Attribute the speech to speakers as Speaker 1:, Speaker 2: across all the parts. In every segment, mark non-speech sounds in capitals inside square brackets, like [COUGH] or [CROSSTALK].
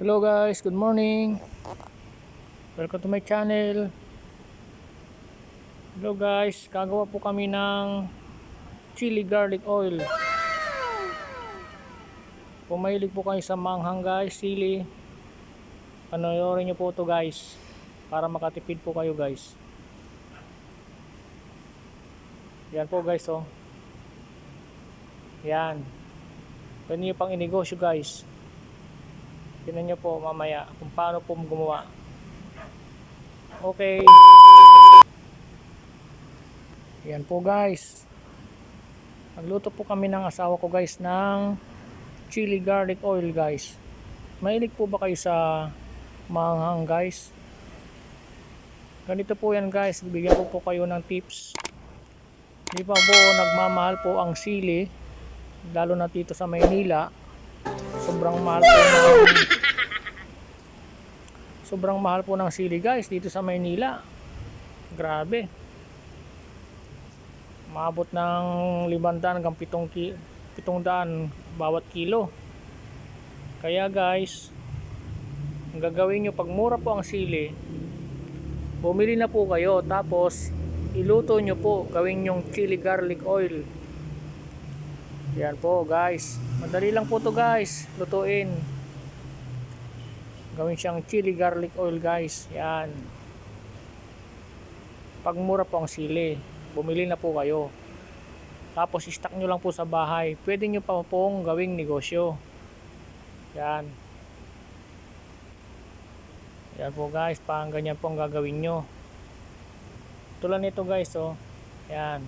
Speaker 1: Hello guys, good morning. Welcome to my channel. Hello guys, gagawa po kami ng chili garlic oil. Kung mahilig po kayo sa manghang guys, sili, panoorin nyo po to guys para makatipid po kayo guys. Yan po guys oh. Yan. Pwede nyo pang inegosyo guys. Tingnan nyo po mamaya kung paano po gumawa. Okay. Yan po guys. Nagluto po kami ng asawa ko guys ng chili garlic oil guys. Mahilig po ba kayo sa manghang guys? Ganito po yan guys. Bigyan ko po kayo ng tips. Hindi pa po nagmamahal po ang sili. Lalo na dito sa Maynila. Sobrang mahal po ng Sobrang mahal po ng sili guys dito sa Maynila. Grabe. Maabot ng 500 hanggang 7 ki 700 bawat kilo. Kaya guys, ang gagawin nyo pag mura po ang sili, bumili na po kayo tapos iluto nyo po, gawin yung chili garlic oil. Yan po guys. Madali lang po to guys. Lutuin. Gawin siyang chili garlic oil guys. Yan. Pag mura po ang sili, bumili na po kayo. Tapos stock nyo lang po sa bahay. Pwede nyo pa pong gawing negosyo. Yan. Yan po guys. Pang ganyan po ang gagawin nyo. Tulad nito guys oh. Yan.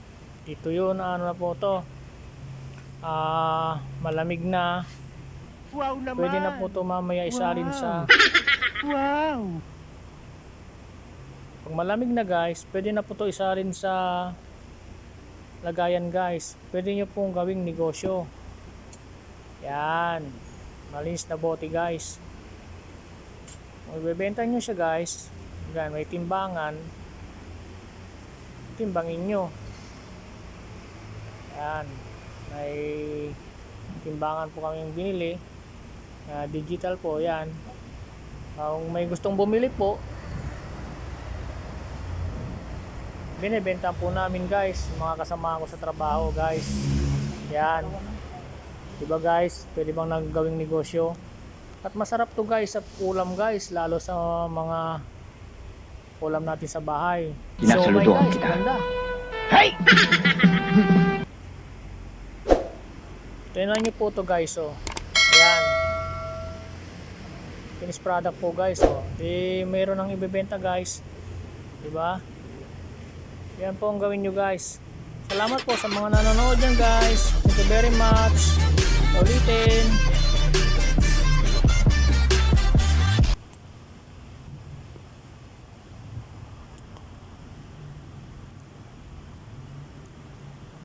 Speaker 1: Dito yun. Ano na po to ah malamig na
Speaker 2: Wow naman!
Speaker 1: pwede na po to mamaya isalin
Speaker 2: Wow.
Speaker 1: sa
Speaker 2: Wow! [LAUGHS]
Speaker 1: pag malamig na guys pwede na po to isalin sa lagayan guys. Pwede nyo pong gawing negosyo. Yan. Malinis na bote guys. Kung ibebenta nyo siya guys. Yan may timbangan. Timbangin nyo. Yan. May timbangan po kami binili na digital po yan. Kung may gustong bumili po binibenta po namin guys. Mga kasama ko sa trabaho guys. Yan. Diba guys? Pwede bang naggawing negosyo? At masarap to guys sa ulam guys. Lalo sa mga ulam natin sa bahay.
Speaker 3: Sinasaludohan
Speaker 1: guys
Speaker 3: kita.
Speaker 1: ganda.
Speaker 3: Hey! [LAUGHS]
Speaker 1: Tingnan nyo po to guys oh. Ayan. Finished product po guys oh. Di mayroon nang ibebenta guys. 'Di ba? Yan po ang gawin nyo guys. Salamat po sa mga nanonood dyan guys. Thank you very much. Ulitin.